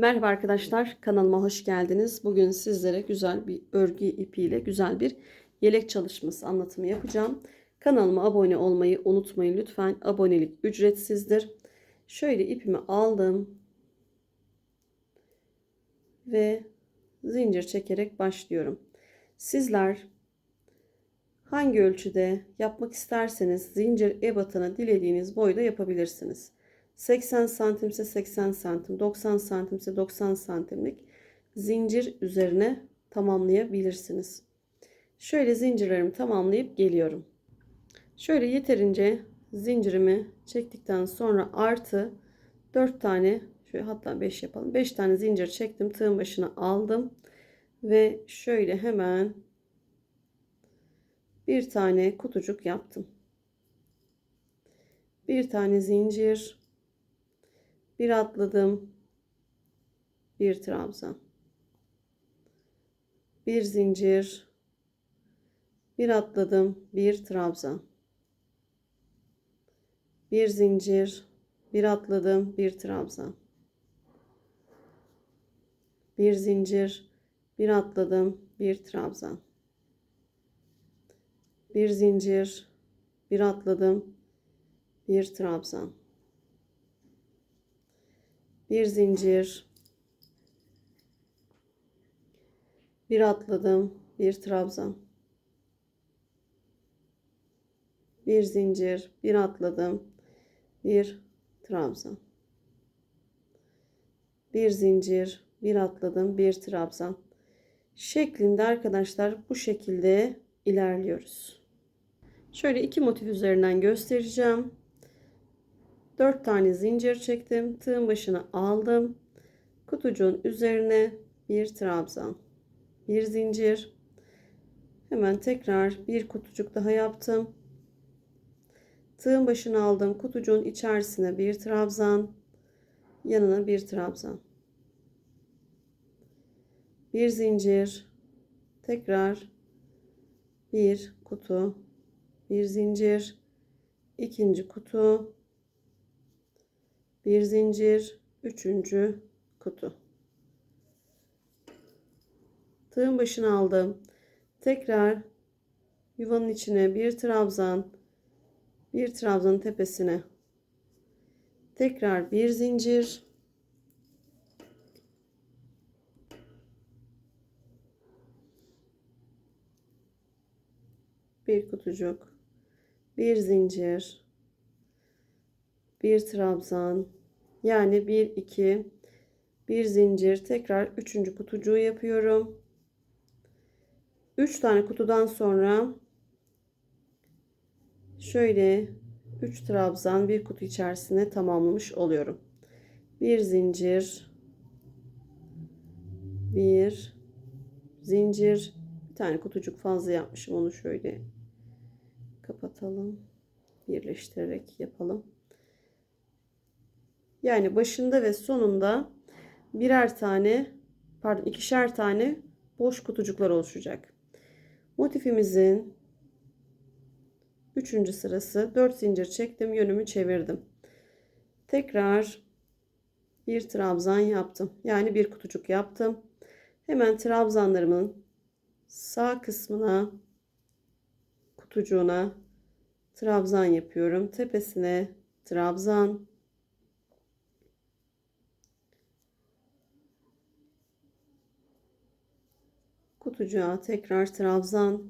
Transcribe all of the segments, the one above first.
Merhaba arkadaşlar, kanalıma hoş geldiniz. Bugün sizlere güzel bir örgü ipiyle güzel bir yelek çalışması anlatımı yapacağım. Kanalıma abone olmayı unutmayın lütfen. Abonelik ücretsizdir. Şöyle ipimi aldım ve zincir çekerek başlıyorum. Sizler hangi ölçüde yapmak isterseniz zincir ebatına dilediğiniz boyda yapabilirsiniz. 80 santimse 80 santim, 90 santimse 90 santimlik zincir üzerine tamamlayabilirsiniz. Şöyle zincirlerimi tamamlayıp geliyorum. Şöyle yeterince zincirimi çektikten sonra artı 4 tane şöyle hatta 5 yapalım. 5 tane zincir çektim. Tığın başına aldım. Ve şöyle hemen bir tane kutucuk yaptım. Bir tane zincir bir atladım. Bir trabzan. Bir zincir. Bir atladım. Bir trabzan. Bir zincir. Bir atladım. Bir trabzan. Bir zincir. Bir atladım. Bir trabzan. Bir zincir. Bir atladım. Bir trabzan bir zincir. Bir atladım. Bir trabzan. Bir zincir. Bir atladım. Bir trabzan. Bir zincir. Bir atladım. Bir trabzan. Şeklinde arkadaşlar bu şekilde ilerliyoruz. Şöyle iki motif üzerinden göstereceğim 4 tane zincir çektim. Tığın başına aldım. Kutucuğun üzerine bir trabzan. Bir zincir. Hemen tekrar bir kutucuk daha yaptım. Tığın başına aldım. Kutucuğun içerisine bir trabzan. Yanına bir trabzan. Bir zincir. Tekrar bir kutu. Bir zincir. ikinci kutu bir zincir, üçüncü kutu. Tığın başına aldım. Tekrar yuvanın içine bir trabzan, bir trabzanın tepesine. Tekrar bir zincir. Bir kutucuk. Bir zincir bir trabzan yani bir iki bir zincir tekrar üçüncü kutucuğu yapıyorum. Üç tane kutudan sonra şöyle üç trabzan bir kutu içerisine tamamlamış oluyorum. Bir zincir bir zincir bir tane kutucuk fazla yapmışım onu şöyle kapatalım birleştirerek yapalım. Yani başında ve sonunda birer tane pardon ikişer tane boş kutucuklar oluşacak. Motifimizin 3. sırası 4 zincir çektim yönümü çevirdim. Tekrar bir trabzan yaptım. Yani bir kutucuk yaptım. Hemen trabzanlarımın sağ kısmına kutucuğuna trabzan yapıyorum. Tepesine trabzan kutucuğa tekrar trabzan.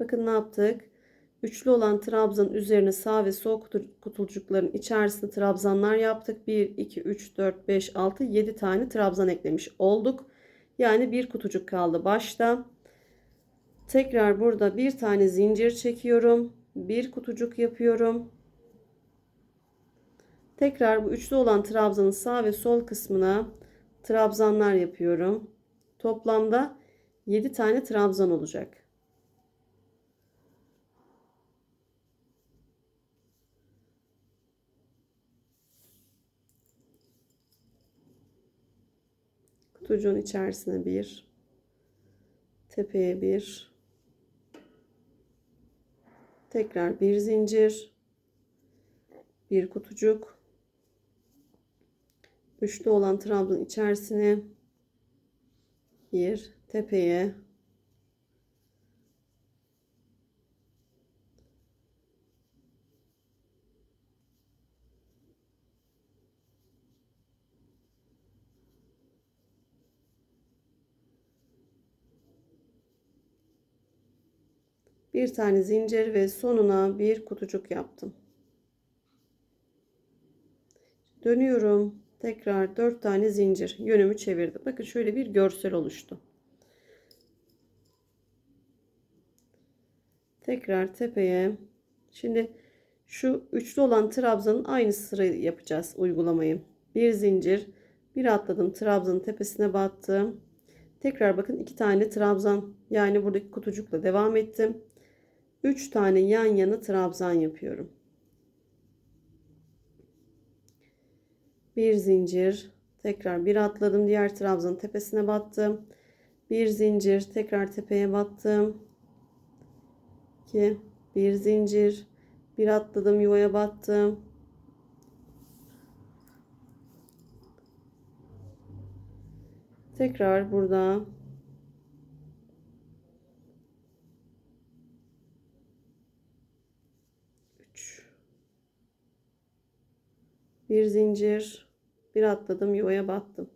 Bakın ne yaptık? Üçlü olan trabzanın üzerine sağ ve sol kutucukların içerisinde trabzanlar yaptık. 1, 2, 3, 4, 5, 6, 7 tane trabzan eklemiş olduk. Yani bir kutucuk kaldı başta. Tekrar burada bir tane zincir çekiyorum. Bir kutucuk yapıyorum. Tekrar bu üçlü olan trabzanın sağ ve sol kısmına trabzanlar yapıyorum. Toplamda 7 tane trabzan olacak. Kutucuğun içerisine bir, tepeye bir, tekrar bir zincir, bir kutucuk, Üçlü olan trabzan içerisine bir tepeye bir tane zincir ve sonuna bir kutucuk yaptım. Dönüyorum. Tekrar 4 tane zincir. Yönümü çevirdim. Bakın şöyle bir görsel oluştu. Tekrar tepeye. Şimdi şu üçlü olan trabzanın aynı sırayı yapacağız uygulamayı. Bir zincir, bir atladım trabzanın tepesine battım. Tekrar bakın iki tane trabzan yani buradaki kutucukla devam ettim. 3 tane yan yana trabzan yapıyorum. Bir zincir, tekrar bir atladım, diğer trabzanın tepesine battım. Bir zincir, tekrar tepeye battım. 2 bir zincir, bir atladım, yuvaya battım. Tekrar burada 3 bir zincir bir atladım yuvaya battım.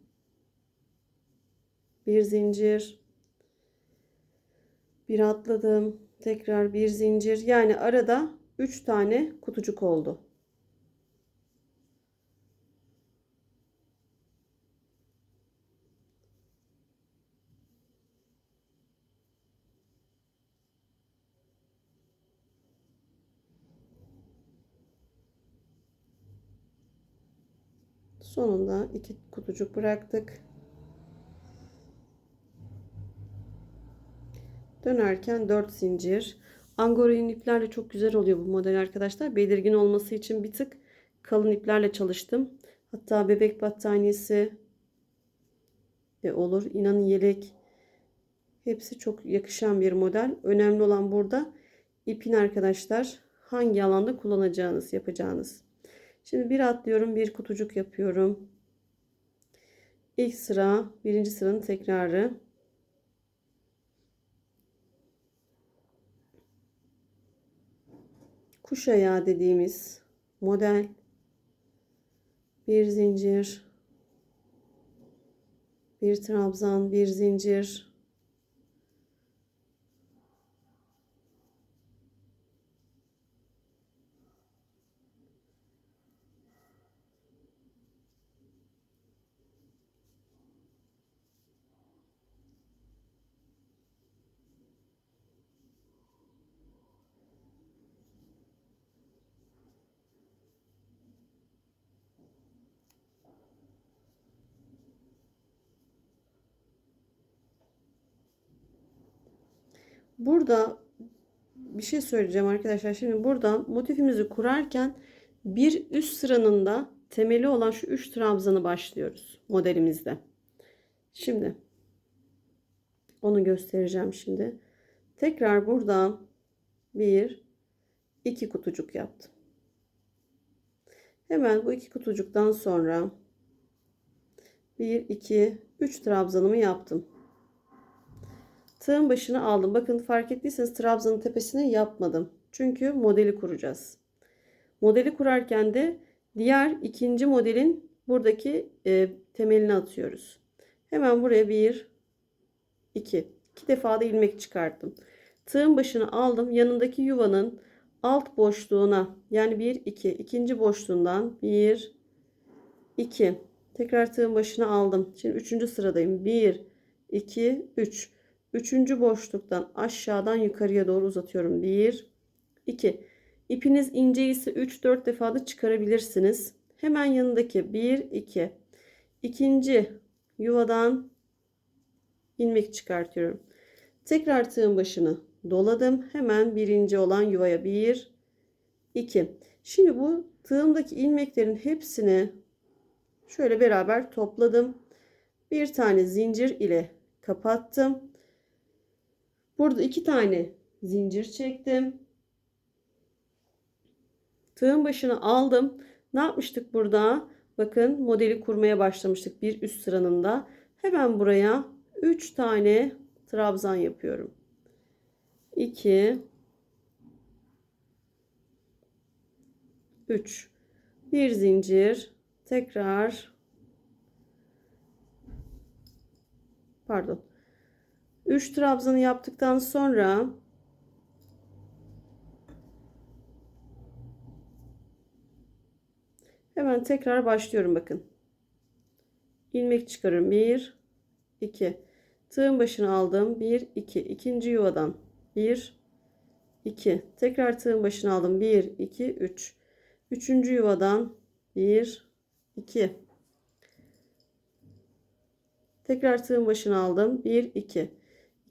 Bir zincir. Bir atladım tekrar bir zincir. Yani arada 3 tane kutucuk oldu Sonunda iki kutucuk bıraktık. Dönerken 4 zincir. Angora iplerle çok güzel oluyor bu model arkadaşlar. Belirgin olması için bir tık kalın iplerle çalıştım. Hatta bebek battaniyesi de olur. İnanın yelek. Hepsi çok yakışan bir model. Önemli olan burada ipin arkadaşlar hangi alanda kullanacağınız, yapacağınız. Şimdi bir atlıyorum, bir kutucuk yapıyorum. İlk sıra, birinci sıranın tekrarı. Kuş ayağı dediğimiz model. Bir zincir, bir trabzan, bir zincir, Burada bir şey söyleyeceğim arkadaşlar. Şimdi buradan motifimizi kurarken bir üst sıranın da temeli olan şu 3 trabzanı başlıyoruz modelimizde. Şimdi onu göstereceğim şimdi. Tekrar buradan bir iki kutucuk yaptım. Hemen bu iki kutucuktan sonra 1 2 3 trabzanımı yaptım. Tığın başını aldım. Bakın fark ettiyseniz trabzanın tepesine yapmadım. Çünkü modeli kuracağız. Modeli kurarken de diğer ikinci modelin buradaki e, temelini atıyoruz. Hemen buraya bir, iki, iki defa da ilmek çıkarttım. Tığın başını aldım. Yanındaki yuvanın alt boşluğuna yani bir, iki, ikinci boşluğundan bir, iki. Tekrar tığın başına aldım. Şimdi üçüncü sıradayım. Bir, iki, üç. Üçüncü boşluktan aşağıdan yukarıya doğru uzatıyorum. 1, 2. İpiniz ince ise 3-4 defa da çıkarabilirsiniz. Hemen yanındaki 1, 2. İkinci yuvadan ilmek çıkartıyorum. Tekrar tığın başını doladım. Hemen birinci olan yuvaya 1, 2. Şimdi bu tığımdaki ilmeklerin hepsini şöyle beraber topladım. Bir tane zincir ile kapattım. Burada iki tane zincir çektim. Tığın başını aldım. Ne yapmıştık burada? bakın modeli kurmaya başlamıştık bir üst sıranın da. Hemen buraya 3 tane trabzan yapıyorum. 2 3 bir zincir tekrar pardon 3 trabzanı yaptıktan sonra hemen tekrar başlıyorum bakın. İlmek çıkarıyorum. 1 2 tığın başına aldım. 1 2 ikinci yuvadan. 1 2 tekrar tığın başına aldım. 1 2 3 üçüncü yuvadan. 1 2 tekrar tığın başına aldım. 1 2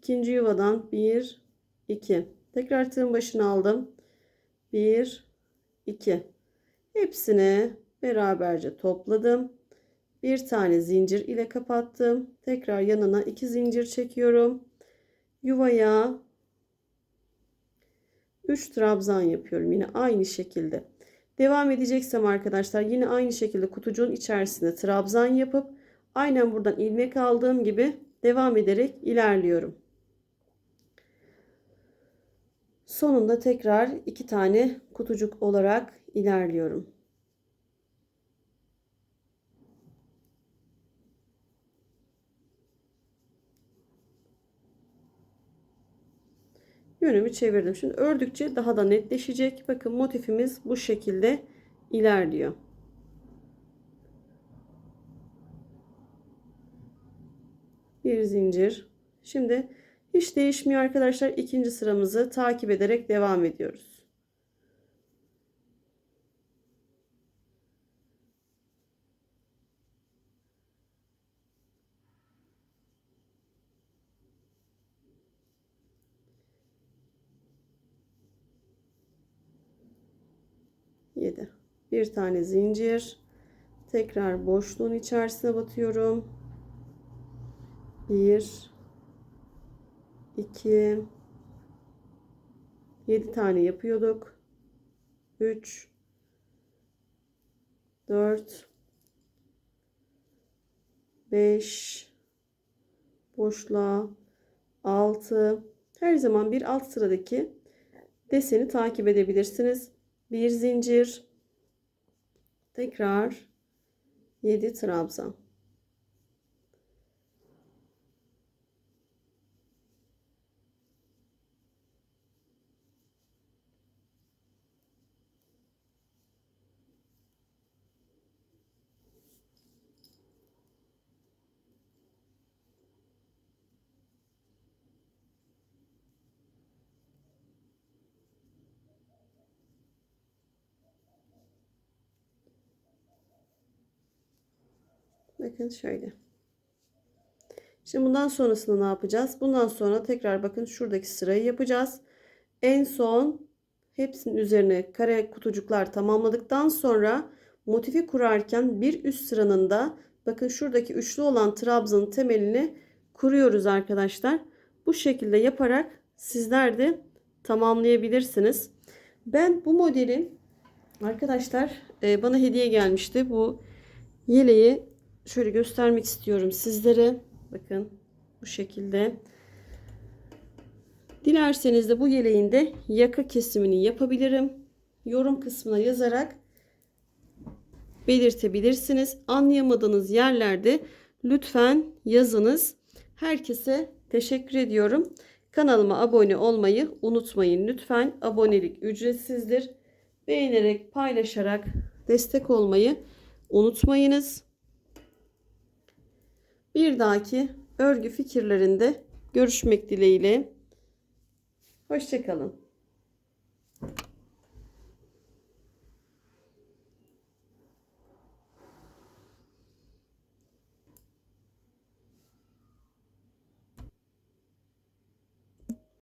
ikinci yuvadan 1 2 tekrar tığın başına aldım. 1 2 hepsini beraberce topladım. Bir tane zincir ile kapattım. Tekrar yanına iki zincir çekiyorum. Yuvaya 3 trabzan yapıyorum yine aynı şekilde. Devam edeceksem arkadaşlar yine aynı şekilde kutucuğun içerisinde trabzan yapıp aynen buradan ilmek aldığım gibi devam ederek ilerliyorum sonunda tekrar iki tane kutucuk olarak ilerliyorum yönümü çevirdim. Şimdi ördükçe daha da netleşecek. Bakın motifimiz bu şekilde ilerliyor. Bir zincir. Şimdi hiç değişmiyor arkadaşlar. İkinci sıramızı takip ederek devam ediyoruz. Yedi. Bir tane zincir. Tekrar boşluğun içerisine batıyorum. Bir, iki, yedi tane yapıyorduk. Üç, dört, beş, boşluğa, altı. Her zaman bir alt sıradaki deseni takip edebilirsiniz. Bir zincir, tekrar 7 trabzan. Bakın şöyle. Şimdi bundan sonrasında ne yapacağız? Bundan sonra tekrar bakın şuradaki sırayı yapacağız. En son hepsinin üzerine kare kutucuklar tamamladıktan sonra motifi kurarken bir üst sıranın da bakın şuradaki üçlü olan trabzanın temelini kuruyoruz arkadaşlar. Bu şekilde yaparak sizler de tamamlayabilirsiniz. Ben bu modelin arkadaşlar e, bana hediye gelmişti. Bu yeleği şöyle göstermek istiyorum sizlere. Bakın bu şekilde. Dilerseniz de bu yeleğin de yaka kesimini yapabilirim. Yorum kısmına yazarak belirtebilirsiniz. Anlayamadığınız yerlerde lütfen yazınız. Herkese teşekkür ediyorum. Kanalıma abone olmayı unutmayın. Lütfen abonelik ücretsizdir. Beğenerek, paylaşarak destek olmayı unutmayınız. Bir dahaki örgü fikirlerinde görüşmek dileğiyle. Hoşçakalın.